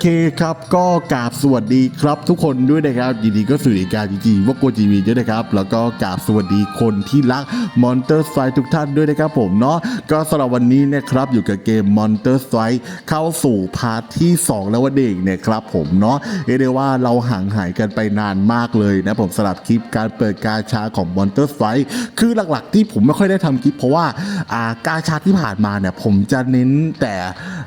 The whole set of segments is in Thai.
เคครับก็กราบสวัสดีครับทุกคนด้วยนะครับยินดีก็สู่รายการจริงๆว่าโกจีวีด้วยนะครับ แล้วก็กราบสวัสดีคนที่รักมอนเตอร์ไฟทุกท่านด้วยนะครับผมเนาะก็สำหรับวันนี้เนะครับอยู่กับเกมมอนเตอร์ไฟเข้าสู่พาร์ทที่ 2 แล้ววันเด็กเนี่ยครับผมเนาะเรียกได้ว่าเราห่างหายกันไปนานมากเลยนะผมสำหรับคลิปการเปิดกาชาของมอนเตอร์ไฟคือหลักๆ ที่ผมไม่ค่อยได้ทำคลิป เพราะว่าอ่ากาชาที่ผ่านมาเนี่ยผมจะเน้นแต่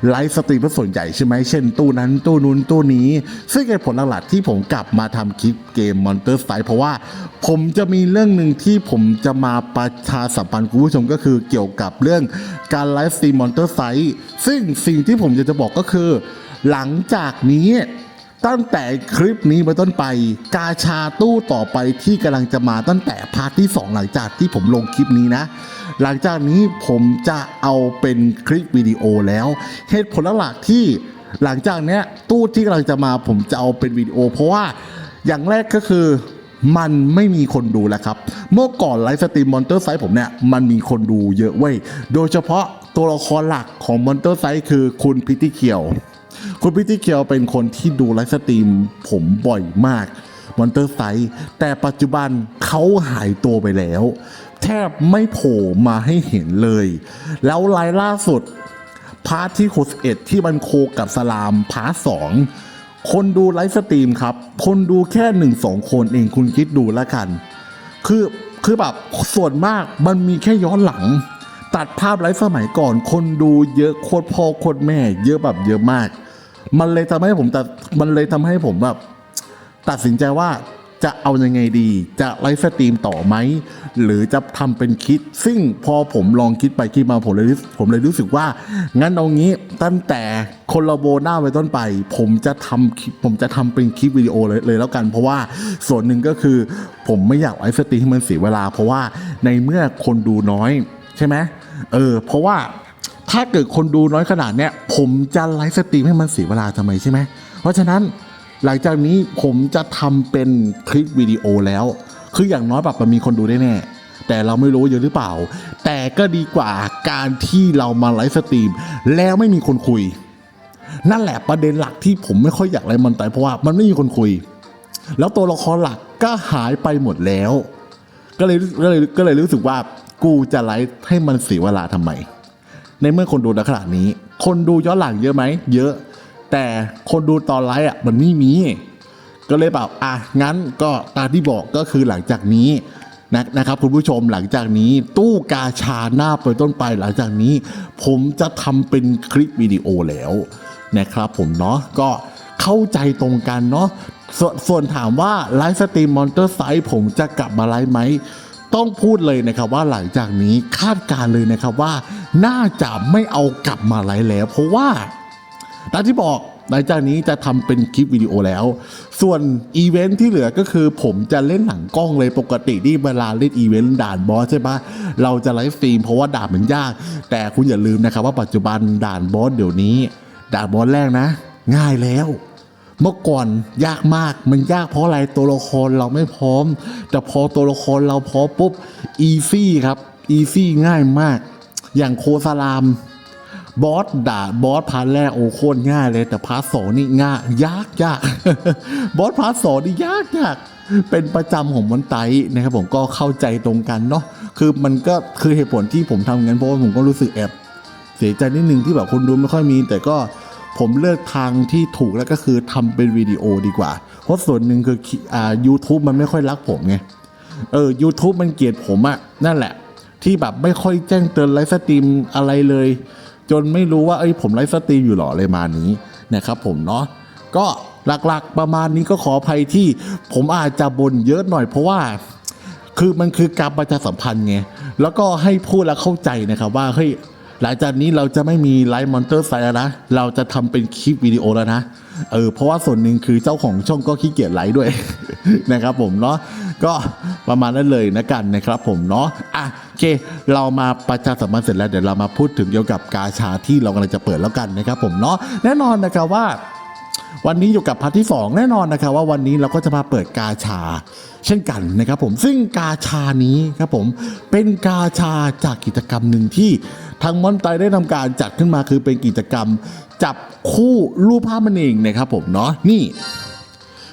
ไลฟ์สตรีมเป็นส่วนใหญ่ใช่ไหมเช่นตู้นั้นตู้นู้นตู้นี้ ซึ่งเหตุผลหลักๆที่ผมกลับมาทำคลิปเกม Monster Strike เพราะว่าผมจะมีเรื่องหนึ่งที่ผมจะมาประชาสัมพันธ์คุณผู้ชมก็คือเกี่ยวกับเรื่องการไลฟ์สตรีม Monster Strike ซึ่งสิ่งที่ผมจะจะบอกก็คือ หลังจากนี้ตั้งแต่คลิปนี้ไปต้นไป กาชาตู้ต่อไปที่กำลังจะมาตั้งแต่พาร์ทที่ 2 หลังจากที่ผมลงคลิปนี้นะ หลังจากนี้ผมจะเอาเป็นคลิปวิดีโอแล้ว เหตุผลหลักที่ หลังจากเนี้ยตู้ที่กำลังจะมาผมจะเอาเป็นวิดีโอ เพราะว่าอย่างแรกก็คือมันไม่มีคนดูแล้วครับ เมื่อก่อนไลฟ์สตรีมมอนเตอร์ไซส์ผมเนี่ยมันมีคนดูเยอะเว้ย โดยเฉพาะตัวละครหลักของมอนเตอร์ไซส์คือคุณพิตตี้เคียว คุณพิตตี้เคียวเป็นคนที่ดูไลฟ์สตรีมผมบ่อยมากมอนเตอร์ไซส์แต่ปัจจุบันเขาหายตัวไปแล้ว แทบไม่โผล่มาให้เห็นเลย แล้วไลฟ์ล่าสุด พาร์ทที่61ที่มันโคกับสลามพาร์ทสองคนดูไลฟ์สตรีมครับ คนดูแค่หนึ่งสองคนเองคุณคิดดูแล้วกัน คือคือแบบส่วนมากมันมีแค่ย้อนหลัง ตัดภาพไลฟ์สมัยก่อน คนดูเยอะโคตรพ่อโคตรแม่ เยอะแบบเยอะมาก มันเลยทำให้ผมตัดมันเลยทำให้ผมแบบตัดสินใจว่า จะเอายังไงดี จะไลฟ์สตรีมต่อไหม หรือจะทำเป็นคิด ซึ่งพอผมลองคิดไปคิดมาผมเลยผมเลยรู้สึกว่า งั้นเอางี้ตั้งแต่คนละโบหน้าไปต้นไป ผมจะทำผมจะทำเป็นคลิปวิดีโอเลยเลยแล้วกัน เพราะว่าส่วนหนึ่งก็คือ ผมไม่อยากไลฟ์สตรีมให้มันเสียเวลา เพราะว่าในเมื่อคนดูน้อยใช่ไหมเออ เพราะว่าถ้าเกิดคนดูน้อยขนาดเนี้ยผมจะไลฟ์สตรีมให้มันเสียเวลาทำไมใช่ไหมเพราะฉะนั้น หลังจากนี้ผมจะทำเป็นคลิปวิดีโอแล้ว คืออย่างน้อยแบบมันมีคนดูได้แน่แต่เราไม่รู้เยอะหรือเปล่า แต่ก็ดีกว่าการที่เรามาไลฟ์สตรีม แล้วไม่มีคนคุย นั่นแหละประเด็นหลักที่ผมไม่ค่อยอยากไลฟ์มันไปเพราะว่ามันไม่มีคนคุย แล้วตัวละครหลักก็หายไปหมดแล้ว ก็เลยก็เลยก็เลยรู้สึกว่ากูจะไลฟ์ให้มันเสียเวลาทำไม ในเมื่อคนดูในขนาดนี้ คนดูย้อนหลังเยอะไหม เยอะ แต่คนดูตอนไลฟ์อะมันไม่มี ก็เลยแบบอะงั้นก็ตามที่บอกก็คือหลังจากนี้นะนะครับคุณผู้ชมหลังจากนี้ตู้กาชาหน้าไปต้นไปหลังจากนี้ ผมจะทำเป็นคลิปวิดีโอแล้วนะครับผมเนาะก็เข้าใจตรงกันเนาะสส่วนถามว่าไลฟ์สตรีมมอนเตอร์ไซส์ผมจะกลับมาไลฟ์ไหม ต้องพูดเลยนะครับว่าหลังจากนี้คาดการณ์เลยนะครับว่า น่าจะไม่เอากลับมาไลฟ์แล้ว เพราะว่า ตามที่บอกหลังจากนี้จะทำเป็นคลิปวิดีโอแล้ว ส่วนอีเวนท์ที่เหลือก็คือผมจะเล่นหนังกล้องเลยปกติที่เวลาเล่นอีเวนต์ด่านบอสใช่ปะเราจะไลฟ์สตรีมเพราะว่าด่านมันยาก แต่คุณอย่าลืมนะครับว่าปัจจุบันด่านบอสเดี๋ยวนี้ ด่านบอสแรกนะ ง่ายแล้ว เมื่อก่อนยากมากมันยากเพราะอะไรตัวละครเราไม่พร้อม แต่พอตัวละครเราพร้อมปุ๊บอีซี่ครับอีซี่ง่ายมาก อย่างโคสลาม บอสด่าบอสพาร์ทแรกโอ้โคตรง่ายเลย แต่พาร์ทสองนี่ง่ายยากยากบอสพาร์ทสองนี่ยากยากเป็นประจำของมันไตนะครับผมก็เข้าใจตรงกันเนาะคือมันก็คือเหตุผลที่ผมทำงั้นเพราะว่าผมก็รู้สึกแอบเสียใจนิดนึงที่แบบคนดูไม่ค่อยมี แต่ก็ผมเลือกทางที่ถูกแล้วก็คือทำเป็นวิดีโอดีกว่า เพราะส่วนหนึ่งคืออ่า u t u b e มันไม่ค่อยรักผมไงเออ YouTube มันเกลียดผมอะนั่นแหละ ที่แบบไม่ค่อยแจ้งเตือนไลฟ์สตรีมอะไรเลย จนไม่รู้ว่าเอ้ยผมไลฟ์สตรีมอยู่หรออะไรมานี้นะครับผมเนาะก็หลักๆประมาณนี้ก็ขออภัยที่ผมอาจจะบ่นเยอะหน่อยเพราะว่าคือมันคือการประชาสัมพันธ์ไง แล้วก็ให้พูดแล้วเข้าใจนะครับว่าเฮ้ยหลังจากนี้เราจะไม่มีไลฟ์มอนเตอร์ไซแล้วนะ เราจะทำเป็นคลิปวิดีโอแล้วนะ เออ เพราะว่าส่วนหนึ่งคือเจ้าของช่องก็ขี้เกียจไลฟ์ด้วย นะครับผมเนาะก็ประมาณนั้นเลยนะกันนะครับผมเนาะอะโอเค เรามาประชาสัมพันธ์เสร็จแล้วเดี๋ยวเรามาพูดถึงเกี่ยวกับกาชาที่เรากำลังจะเปิดแล้วกันนะครับผมเนาะแน่นอนนะครับว่าวันนี้อยู่กับพาร์ทที่ 2 แน่นอนนะครับว่าวันนี้เราก็จะมาเปิดกาชาเช่นกันนะครับผมซึ่งกาชานี้ครับผมเป็นกาชาจากกิจกรรมหนึ่งที่ทางมอนไตได้ทำการจัดขึ้นมาคือเป็นกิจกรรม จับคู่รูปภาพมันเองนะครับผมเนาะนี่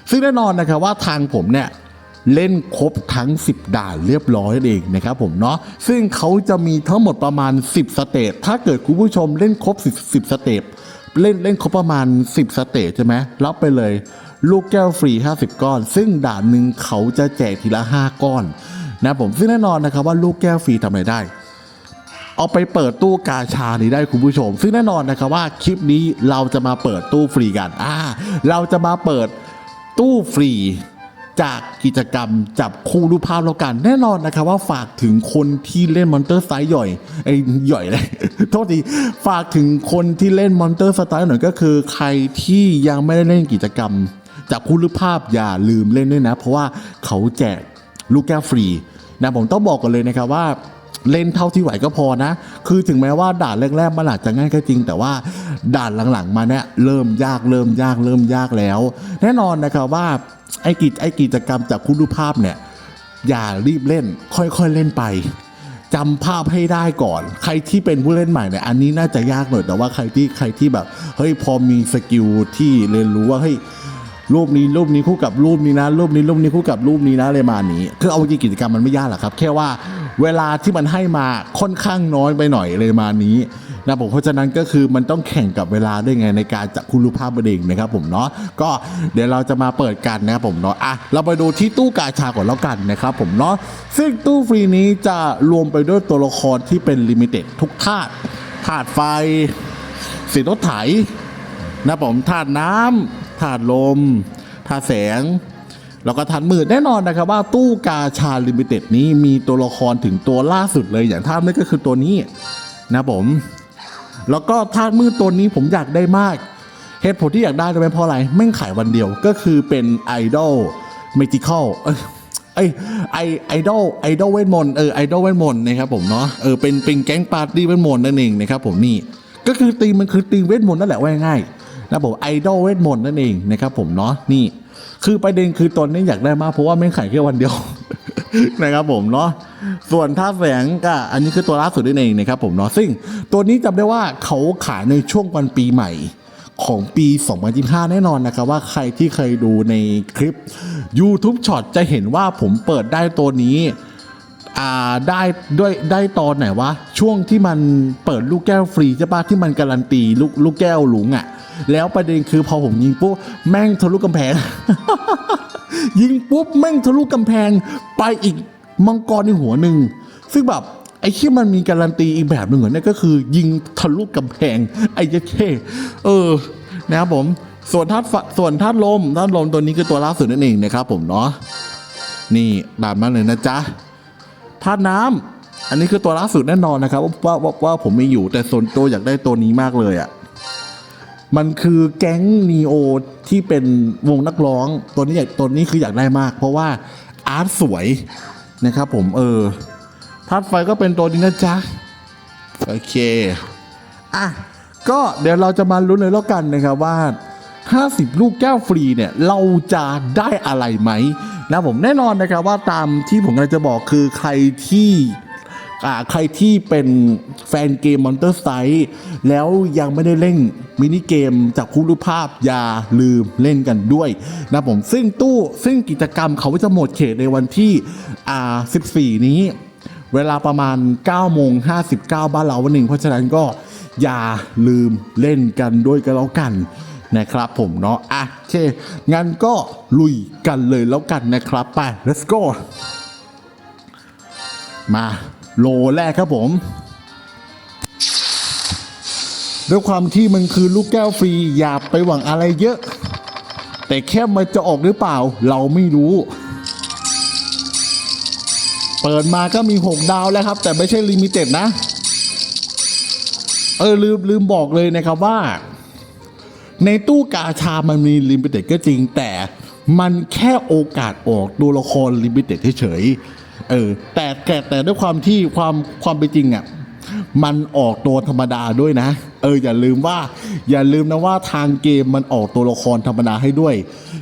ซึ่งแน่นอนนะครับว่าทางผมเนี่ยเล่นครบทั้ง 10 ด่านเรียบร้อยนั่นเองนะครับผมเนาะซึ่งเขาจะมีทั้งหมดประมาณ 10 สเตจถ้าเกิดคุณผู้ชมเล่นครบ 10 10สเตจเล่นเล่นครบประมาณ 10 สเตจใช่ไหมรับไปเลย ลูกแก้วฟรี 50 ก้อน ซึ่งด่านหนึ่งเขาจะแจกทีละ 5 ก้อนนะผมซึ่งแน่นอนนะครับว่าลูกแก้วฟรีทำอะไรได้เอาไปเปิดตู้กาชานี้ได้คุณผู้ชม ซึ่งแน่นอนนะครับว่าคลิปนี้เราจะมาเปิดตู้ฟรีกันอ่าเราจะมาเปิด ตู้ฟรีจากกิจกรรมจับคู่รูปภาพแล้วกันแน่นอนนะครับว่าฝากถึงคนที่เล่นมอนเตอร์ไซส์หย่อยไอ้ยหย่อยเลยโทษทีฝากถึงคนที่เล่นมอนเตอร์สไตล์หน่อยก็คือใครที่ยังไม่ได้เล่นกิจกรรม จับคู่รูปภาพอย่าลืมเล่นด้วยนะ เพราะว่าเขาแจกลูกแก้วฟรีนะผมต้องบอกกันเลยนะครับว่า เล่นเท่าที่ไหวก็พอนะ คือถึงแม้ว่าด่านแรกๆมันอาจจะง่ายก็จริง แต่ว่าด่านหลังๆมาเนี่ยเริ่มยากเริ่มยากเริ่มยากแล้ว แน่นอนนะครับว่าไอ้กิจไอ้กิจกรรมจากคุณรูปภาพเนี่ยอย่ารีบเล่น ค่อยๆเล่นไปจำภาพให้ได้ก่อน ใครที่เป็นผู้เล่นใหม่เนี่ยอันนี้น่าจะยากหน่อยแต่ว่าใครที่ใครที่แบบเฮ้ยพอมีสกิลที่เรียนรู้ว่าเฮ้ย รูปนี้รูปนี้คู่กับรูปนี้นะรูปนี้รูปนี้คู่กับรูปนี้นะเลยมานี้ คือเอาจริงกิจกรรมมันไม่ยากหรอกครับ แค่ว่าเวลาที่มันให้มาค่อนข้างน้อยไปหน่อยเลยมานี้นะผมเพราะฉะนั้นก็คือมันต้องแข่งกับเวลาด้วยไงในการจับคุณรูปภาพเองนะครับผมเนาะก็เดี๋ยวเราจะมาเปิดกันนะครับผมเนาะอะเราไปดูที่ตู้กาชาก่อนแล้วกันนะครับผมเนาะซึ่งตู้ฟรีนี้จะรวมไปด้วยตัวละครที่เป็นลิมิเต็ดทุกธาตุธาตุไฟสีรถไถนะผมธาตุน้ำ ธาตุลมธาตุแสง แล้วก็ธาตุมืดแน่นอนนะครับว่าตู้กาชาลิมิเต็ดนี้มีตัวละครถึงตัวล่าสุดเลยอย่างธาตุมืดก็คือตัวนี้นะผม แล้วก็ธาตุมืดตัวนี้ผมอยากได้มากเหตุผลที่อยากได้จะเป็นเพราะอะไรแม่งขายวันเดียวก็คือเป็นไอดอลเมจิคอลเอ้ไอไอไอดอลไอดอลเวทมนต์เออไอดอลเวทมนต์นะครับผมเนาะเออเป็นเป็นแก๊งปาร์ตี้เวทมนต์นั่นเองนะครับผมนี่ก็คือตีมมันคือตีมเวทมนต์นั่นแหละว่าง่าย นะผมไอดอลเวทมนต์นั่นเองนะครับผมเนาะนี่ คือประเด็นคือตอนนี้อยากได้มากเพราะว่าแม่ขายแค่วันเดียวนะครับผมเนาะส่วนท่าแสงก็อันนี้คือตัวล่าสุดนั่นเองนะครับผมเนาะซึ่งตัวนี้จำได้ว่าเขาขายในช่วงวันปีใหม่ของปี 2025 แน่นอนนะครับว่าใครที่เคยดูในคลิป YouTube Short จะเห็นว่าผมเปิดได้ตัวนี้ได้ด้วยได้ตอนไหนวะ ช่วงที่มันเปิดลูกแก้วฟรีใช่ปะที่มันการันตีลูกลูกแก้วหลุงอะ่ะ แล้วประเด็นคือพอผมยิงปุ๊บแม่งทะลุกำแพง ยิงปุ๊บแม่งทะลุกำแพง ไปอีกมังกรในหัวหนึ่งซึ่งแบบไอ้ที่มันมีการันตีอีกแบบหนึ่งเหรอเนี่ยก็คือ ยิงทะลุกำแพง ไอ้เจ๊เท่เออ นะครับผมส่วนธาตุส่วนธาตุลมธาตุลมตัวนี้คือตัวล่าสุดนั่นเองนะครับผมเนาะนี่แบบนั้นเลยนะจ๊ะธาตุน้ำอันนี้คือตัวล่าสุดแน่นอนนะครับว่าว่าว่าผมไมีอยู่แต่ส่วนตัวอยากได้ตัวนี้มากเลยอะ่ะ มันคือแก๊งนีโอที่เป็นวงนักร้อง ตัวนี้ตัวนี้คืออยากได้มาก เพราะว่าอาร์ตสวยนะครับผมเออธาตุไฟก็เป็นตัวนี้นะจ๊ะ โอเค อะ ก็เดี๋ยวเราจะมาลุ้นเลยแล้วกันนะครับว่า 50 ลูกแก้วฟรีเนี่ย เราจะได้อะไรไหมนะผมแน่นอนนะครับว่าตามที่ผมกำลังจะบอกคือใครที่ ใครที่เป็นแฟนเกม Monster s i แล้วยังไม่ได้เล่นมินิเกมจากคู่รูปภาพอย่าลืมเล่นกันด้วยนะผมซึ่งตู้ซึ่งกิจกรรมเขาจะหมดเขตในวันที่อ่า14 นี้ เวลาประมาณ9โมง59 บ้านเราวันหนึ่ง เพราะฉะนั้นก็อย่าลืมเล่นกันด้วยกันแล้วกันนะครับผมเนาะอะโอเคงั้นก็ลุยกันเลยแล้วกันนะครับ ไป let's go มา โลแรกครับผม ด้วยความที่มันคือลูกแก้วฟรีอย่าไปหวังอะไรเยอะ แต่แค่มันจะออกหรือเปล่า เราไม่รู้ เปิดมาก็มี 6 ดาวแล้วครับ แต่ไม่ใช่ลิมิเต็ดนะ เออลืมลืมบอกเลยนะครับว่า ในตู้กาชามันมีลิมิเต็ดก็จริงแต่มันแค่โอกาสออกตัวละครลิมิเต็ดเฉยๆ เออแต่แต่แต่ด้วยความที่ความความเป็นจริงอะ่ะมันออกตัวธรรมดาด้วยนะ เอออย่าลืมว่า อย่าลืมนะว่าทางเกมมันออกตัวละครธรรมดาให้ด้วย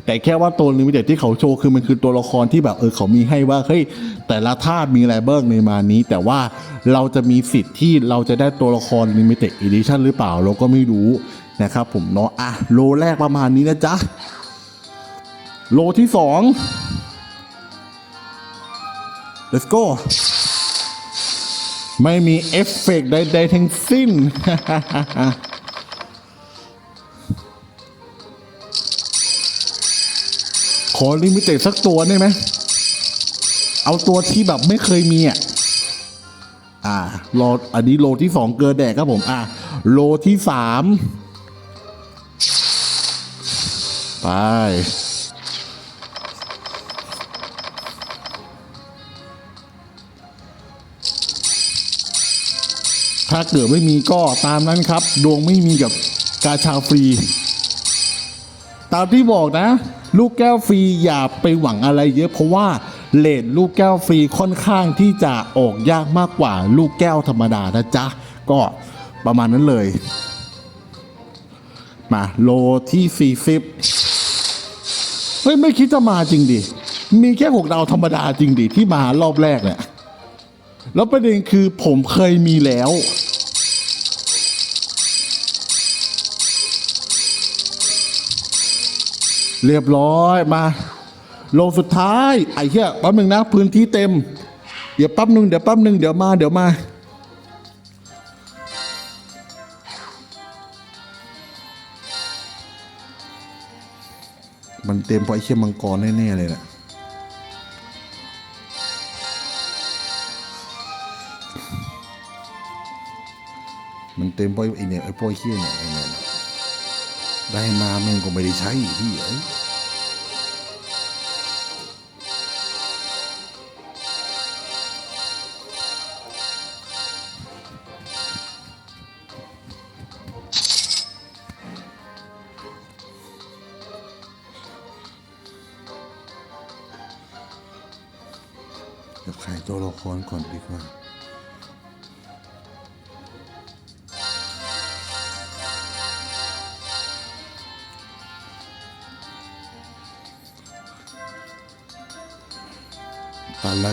แต่แค่ว่าตัวลิมิเต็ดที่เขาโชว์คือมันคือตัวละครที่แบบเออเขามีให้ว่าเฮ้ยแต่ละธาตุมีอะไรเบิกในมานี้ แต่ว่าเราจะมีสิทธิ์ที่เราจะได้ตัวละครลิมิเต็ดอีดิชั่นหรือเปล่าเราก็ไม่รู้นะครับผมเนาะอะโลแรกประมาณนี้นะจ๊ะโลที่สอง let's go ไม่มีเอฟเฟกต์ใดๆทั้งสิ้น ขอลิมิเต็ดสักตัวได้ไหม เอาตัวที่แบบไม่เคยมีอะ อ่า โลอันนี้โลที่สองเกินแดกครับผม อ่าโลที่สามไป ถ้าเกิดไม่มีก็ตามนั้นครับ ดวงไม่มีกับกาชาฟรี ตามที่บอกนะ ลูกแก้วฟรีอย่าไปหวังอะไรเยอะเพราะว่าเลทลูกแก้วฟรีค่อนข้างที่จะออกยากมากกว่าลูกแก้วธรรมดานะจ๊ะ ก็ประมาณนั้นเลย มาโลที่ 40 เฮ้ย ไม่คิดจะมาจริงดิ มีแค่หกดาวธรรมดาจริงดิ ที่มารอบแรกเนี่ย แล้วประเด็นคือผมเคยมีแล้ว เรียบร้อยมา ลงสุดท้าย ไอ้เหี้ยแป๊บหนึ่งนะ พื้นที่เต็ม เดี๋ยวแป๊บหนึ่งเดี๋ยวแป๊บหนึ่งเดี๋ยวมาเดี๋ยวมามันเต็มเพราะไอ้เชี่ยมังกรแน่ๆเลยนะมัน เต็มเพราะไอเนี่ยไอ้อ้เชี่ยเนี่ยไอเนี่ยได้มาแม่งก็ไม่ได้ใช้ไอ้เหี้ยจะขายตัวละครก่อนดีกว่า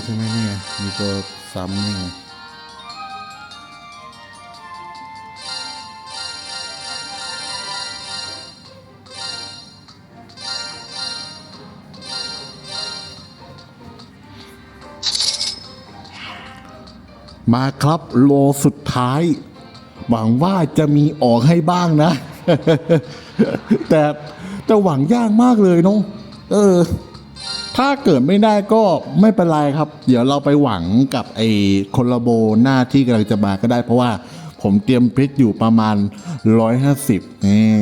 ใช่ไหมนี่ยมีตัวซ้ำนี่ไงมาครับโลสุดท้าย หวังว่าจะมีออกให้บ้างนะ แต่แต่หวังยากมากเลยเนาะเออ ถ้าเกิดไม่ได้ก็ไม่เป็นไรครับ เดี๋ยวเราไปหวังกับไอ้คนละโบหน้าที่กำลังจะมาก็ได้ เพราะว่าผมเตรียมเพชรอยู่ประมาณร้อยห้าสิบนี่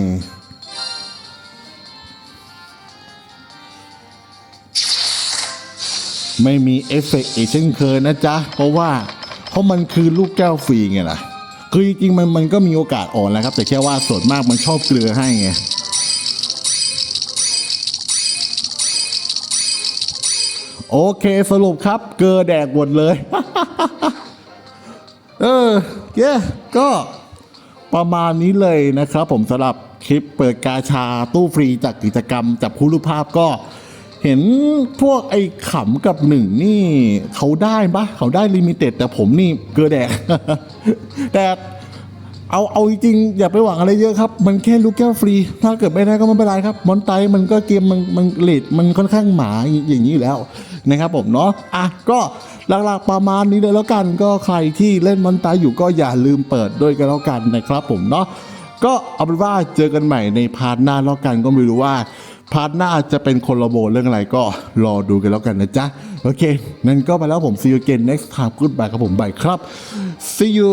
ไม่มีเอฟเฟกต์อีกเช่นเคยนะจ๊ะ เพราะว่าเพราะมันคือลูกแก้วฟรีไงล่ะ คือจริงๆมันมันก็มีโอกาสอ่อนแล้วครับ แต่แค่ว่าส่วนมากมันชอบเกลือให้ไง โอเคสรุปครับ เกลือแดกหมดเลย เออเย้ก็ประมาณนี้เลยนะครับ ผมสำหรับคลิปเปิดกาชาตู้ฟรีจากกิจกรรมจับคู่รูปภาพก็เห็นพวกไอ้ขำกับหนึ่งนี่เขาได้ปะเขาได้ลิมิเต็ดแต่ผมนี่เกลือแดก แต่ เอาเอาจริงๆอย่าไปหวังอะไรเยอะครับ มันแค่ลูกแก้วฟรี ถ้าเกิดไม่ได้ก็ไม่เป็นไรครับ มอนไตมันก็เกมมันมันเลดมันค่อนข้างหมาอย่างนี้อยู่แล้วนะครับผมเนาะอะก็หลักๆประมาณนี้เลยแล้วกันก็ใครที่เล่นมอนไตอยู่ก็อย่าลืมเปิดด้วยกันแล้วกันนะครับผมเนาะก็เอาเป็นว่าเจอกันใหม่ในพาร์ทหน้าแล้วกันก็ไม่รู้ว่าพาร์ทหน้าจะเป็นคนละโบเรื่องอะไรก็รอดูกันแล้วกันนะจ๊ะ โอเค นั่นก็ไปแล้วผม see you again next time goodbye ครับผมบายครับ see you